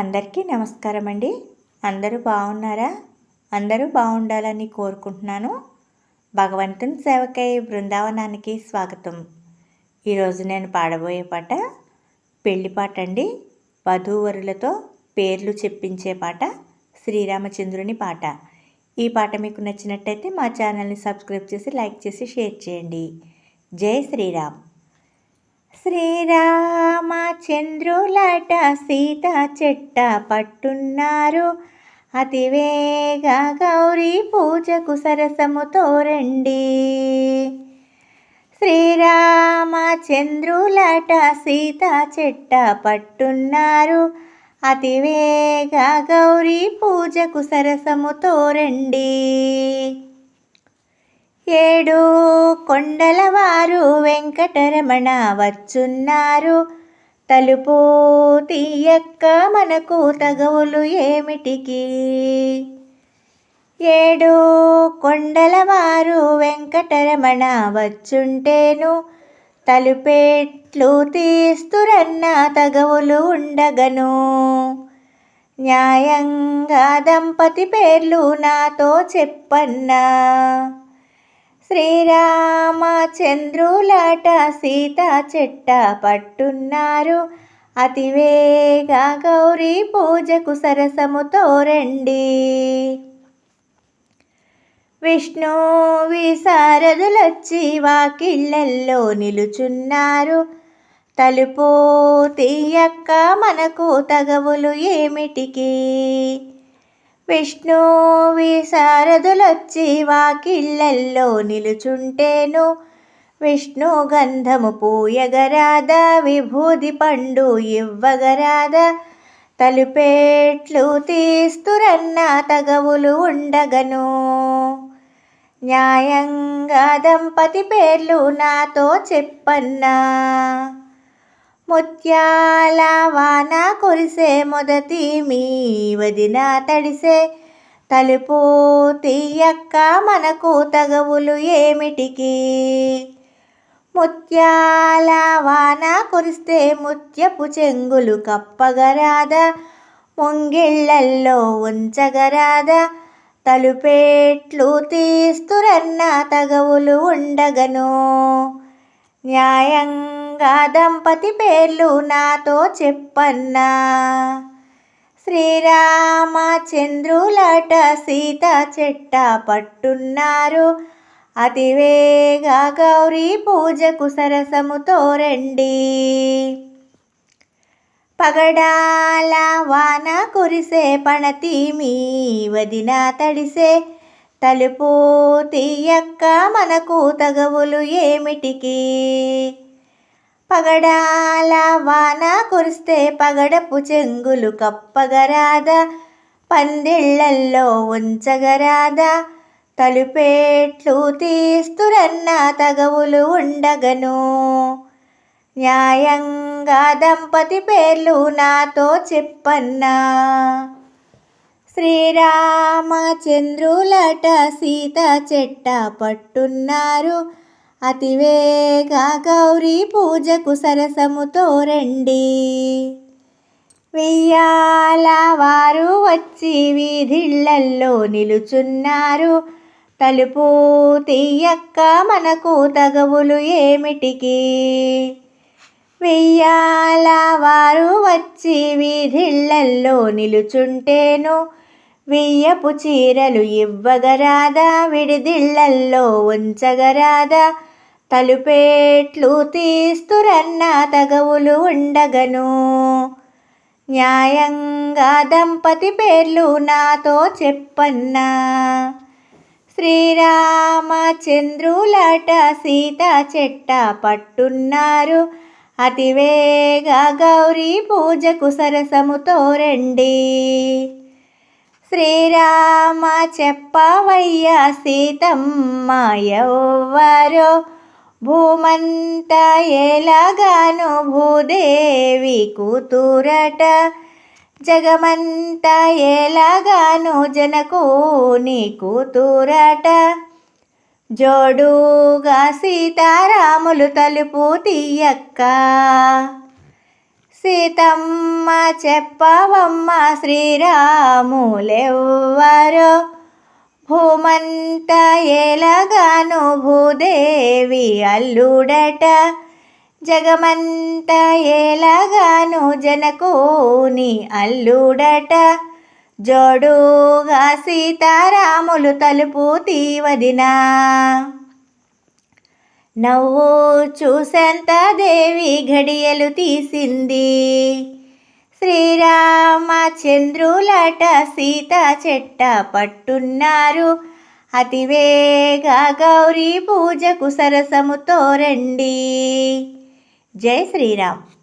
అందరికీ నమస్కారం అండి అందరూ బాగున్నారా? అందరూ బాగుండాలని కోరుకుంటున్నాను. భగవంతుని సేవకై బృందావనానికి స్వాగతం. ఈరోజు నేను పాడబోయే పాట పెళ్ళి పాట అండి. వధూవరులతో పేర్లు చెప్పించే పాట శ్రీరామచంద్రుని పాట. ఈ పాట మీకు నచ్చినట్టయితే మా ఛానల్ని సబ్స్క్రైబ్ చేసి లైక్ చేసి షేర్ చేయండి. జై శ్రీరామ్. శ్రీరామచంద్రులట సీత చెట్ట పట్టున్నారు. అతివేగ గౌరీ పూజకు సరసముతో రండి. శ్రీరామచంద్రులట సీత చెట్ట పట్టున్నారు. అతివేగ గౌరీ పూజకు సరసముతో రండి. ఏడు కొండలవారు వెంకటరమణ వచ్చున్నారు. తలుపు తీయక్క మనకు తగవులు ఏమిటికి? ఏడు కొండలవారు వెంకటరమణ వచ్చుంటేను తలుపేట్లు తీస్తురన్న తగవులు ఉండగను. న్యాయంగా దంపతి పేర్లు నాతో చెప్పన్నా. శ్రీరామచంద్రులాట సీత చెట్ట పట్టున్నారు. అతివేగ గౌరీ పూజకు సరసముతో రండి. విష్ణు విశారదులొచ్చి వాకిళ్ళల్లో నిలుచున్నారు. తలుపు తీయక్క మనకు తగవులు ఏమిటికి? విష్ణు విశారదులొచ్చి వాకిళ్ళల్లో నిలుచుంటేను. విష్ణు గంధము పూయగరాద విభూది పండు ఇవ్వగరాద. తలుపేట్లు తీస్తురన్న తగవులు ఉండగను. న్యాయంగా దంపతి పేర్లు నాతో చెప్పన్నా. ముత్యాల వాన కురిసే మొదటి మీ వదిన తడిసే. తలుపు తీయక్క మనకు తగవులు ఏమిటికి? ముత్యాల వాన కురిస్తే ముత్యపు చెంగులు కప్పగరాద. ముంగిళ్ళల్లో ఉంచగరాద. తలుపేట్లు తీస్తురన్న తగవులు ఉండగను. న్యాయంగా దంపతి పేర్లు నాతో చెప్పన్నా. శ్రీరామచంద్రులట సీత చెట్ట పట్టున్నారు. అతివేగ గౌరీ పూజకు సరసముతో రండి. పగడాల వాన కురిసే పణతి మీ వదిన తడిసే తలుపు తీయక్క మనకు తగవులు ఏమిటికి? పగడాల వాన కురిస్తే పగడపు చెంగులు కప్పగరాదా. పందిళ్ళల్లో ఉంచగరాదా. తలుపేట్లు తీస్తురన్న తగవులు ఉండగను. న్యాయంగా దంపతి పేర్లు నాతో చెప్పన్నా. శ్రీరామచంద్రులట సీత చెట్ట పట్టున్నారు. అతివేగ గౌరీ పూజకు సరసముతో రండి. వెయ్యాల వారు వచ్చి వీధిళ్ళల్లో నిలుచున్నారు. తలుపు తీయక్క మనకు తగవులు ఏమిటికి? వెయ్యాల వారు వచ్చి వీధిళ్ళల్లో నిలుచుంటేను వెయ్యపు చీరలు ఇవ్వగరాదా? విడిదిళ్ళల్లో ఉంచగరాదా? తలుపేట్లు తీస్తురన్న తగవులు ఉండగను. న్యాయంగా దంపతి పేర్లు నాతో చెప్పన్నా. శ్రీరామచంద్రులాట సీత చెట్ట పట్టున్నారు. అతివేగ గౌరీ పూజకు సరసముతో రండి. శ్రీరామ చెప్పవయ్య సీతమ్మ ఎవ్వరో? భూమంత ఎలాగాను భూదేవి కూతురట. జగమంత ఎలాగాను జనకు నీ కూతురట. జోడుగా సీతారాములు తలుపు తీయక్క. సీతమ్మ చెప్పవమ్మ శ్రీరాములెవ్వరో? భూమంత ఏలగాను భూదేవి అల్లుడట. జగమంత ఏలగాను జనకోని అల్లుడట. జోడుగా సీతారాములు తలుపు తీవదినా. నవ్వు చూసేంత దేవి ఘడియలు తీసింది. శ్రీరామచంద్రులట సీత చెట్ట పట్టున్నారు. అతివేగా గౌరీ పూజకు సరసముతో రండి. జై శ్రీరామ్.